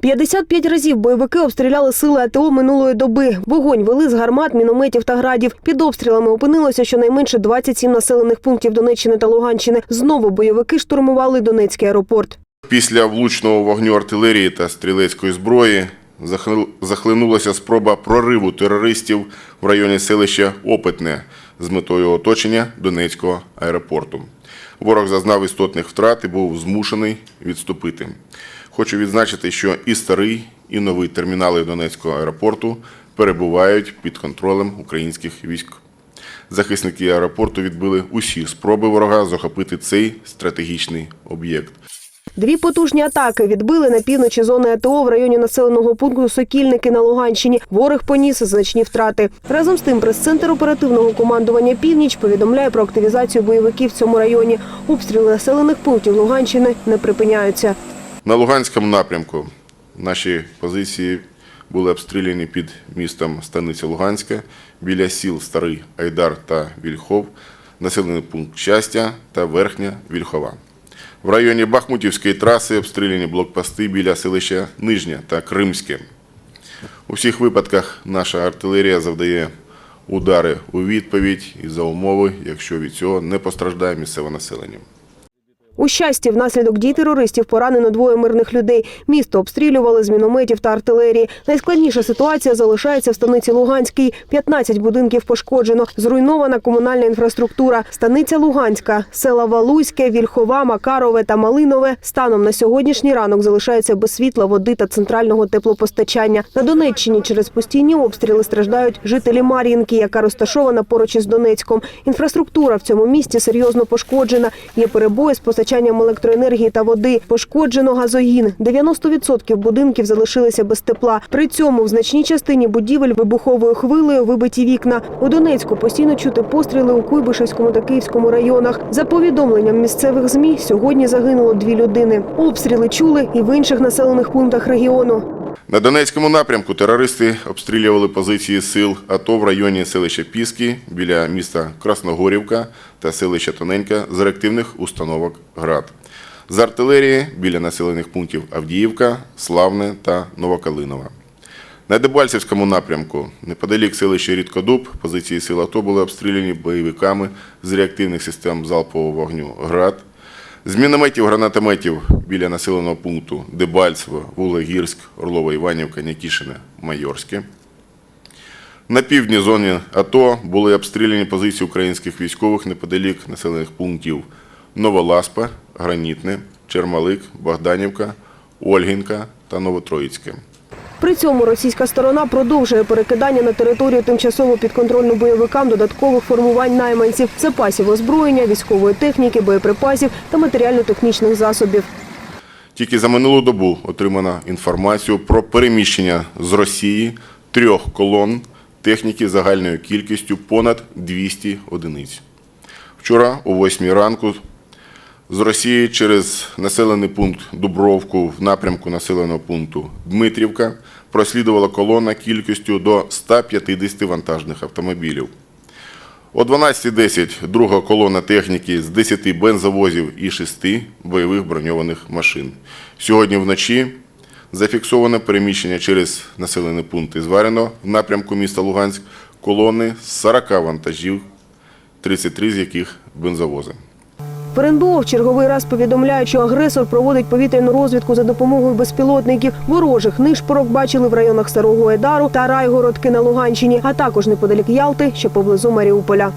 55 разів бойовики обстріляли сили АТО минулої доби. Вогонь вели з гармат, мінометів та градів. Під обстрілами опинилося щонайменше 27 населених пунктів Донеччини та Луганщини. Знову бойовики штурмували Донецький аеропорт. Після влучного вогню артилерії та стрілецької зброї захлинулася спроба прориву терористів в районі селища Опитне з метою оточення Донецького аеропорту. Ворог зазнав істотних втрат і був змушений відступити. Хочу відзначити, що і старий, і новий термінали Донецького аеропорту перебувають під контролем українських військ. Захисники аеропорту відбили усі спроби ворога захопити цей стратегічний об'єкт. Дві потужні атаки відбили на півночі зони АТО в районі населеного пункту Сокільники на Луганщині. Ворог поніс значні втрати. Разом з тим, прес-центр оперативного командування Північ повідомляє про активізацію бойовиків в цьому районі. Обстріли населених пунктів Луганщини не припиняються. На Луганському напрямку наші позиції були обстріляні під містом Станиця Луганська біля сіл Старий Айдар та Вільхов, населений пункт Щастя та Верхня Вільхова. В районі Бахмутівської траси обстріляні блокпости біля селища Нижня та Кримське. У всіх випадках наша артилерія завдає удари у відповідь і за умови, якщо від цього не постраждає місцеве населення. У щасті внаслідок дій терористів поранено двоє мирних людей. Місто обстрілювали з мінометів та артилерії. Найскладніша ситуація залишається в станиці Луганській. 15 будинків пошкоджено. Зруйнована комунальна інфраструктура. Станиця Луганська, села Валуйське, Вільхова, Макарове та Малинове станом на сьогоднішній ранок залишаються без світла, води та центрального теплопостачання. На Донеччині через постійні обстріли страждають жителі Мар'їнки, яка розташована поруч із Донецьком. Інфраструктура в цьому місті серйозно пошкоджена. Є перебої з постачанням електроенергії та води. Пошкоджено газогін. 90% будинків залишилися без тепла. При цьому в значній частині будівель вибуховою хвилею вибиті вікна. У Донецьку постійно чути постріли у Куйбишевському та Київському районах. За повідомленням місцевих змі, сьогодні загинуло дві людини. Обстріли чули і в інших населених пунктах регіону. На Донецькому напрямку терористи обстрілювали позиції сил АТО в районі селища Піски біля міста Красногорівка та селища Тоненька з реактивних установок ГРАД. З артилерії біля населених пунктів Авдіївка, Славне та Новокалинова. На Дебальцевському напрямку, неподалік селища Рідкодуб, позиції сил АТО були обстріляні бойовиками з реактивних систем залпового вогню ГРАД. З мінометів гранатометів біля населеного пункту Дебальцево, Вуглегірськ, Орлова Іванівка, Някішине, Майорське. На півдні зоні АТО були обстріляні позиції українських військових неподалік населених пунктів Новоласпа, Гранітне, Чермалик, Богданівка, Ольгінка та Новотроїцьке. При цьому російська сторона продовжує перекидання на територію тимчасово підконтрольну бойовикам додаткових формувань найманців, запасів озброєння, військової техніки, боєприпасів та матеріально-технічних засобів. Тільки за минулу добу отримано інформацію про переміщення з Росії трьох колон техніки загальною кількістю понад 200 одиниць. Вчора о 8 ранку з Росії через населений пункт Дубровку в напрямку населеного пункту Дмитрівка прослідувала колона кількістю до 150 вантажних автомобілів. О 12.10 друга колона техніки з 10 бензовозів і 6 бойових броньованих машин. Сьогодні вночі зафіксовано переміщення через населений пункт Ізварено в напрямку міста Луганськ колони з 40 вантажів, 33 з яких бензовози. В в черговий раз повідомляє, що агресор проводить повітряну розвідку за допомогою безпілотників. Ворожих нишпорок бачили в районах Старого Едару та Райгородки на Луганщині, а також неподалік Ялти, що поблизу Маріуполя.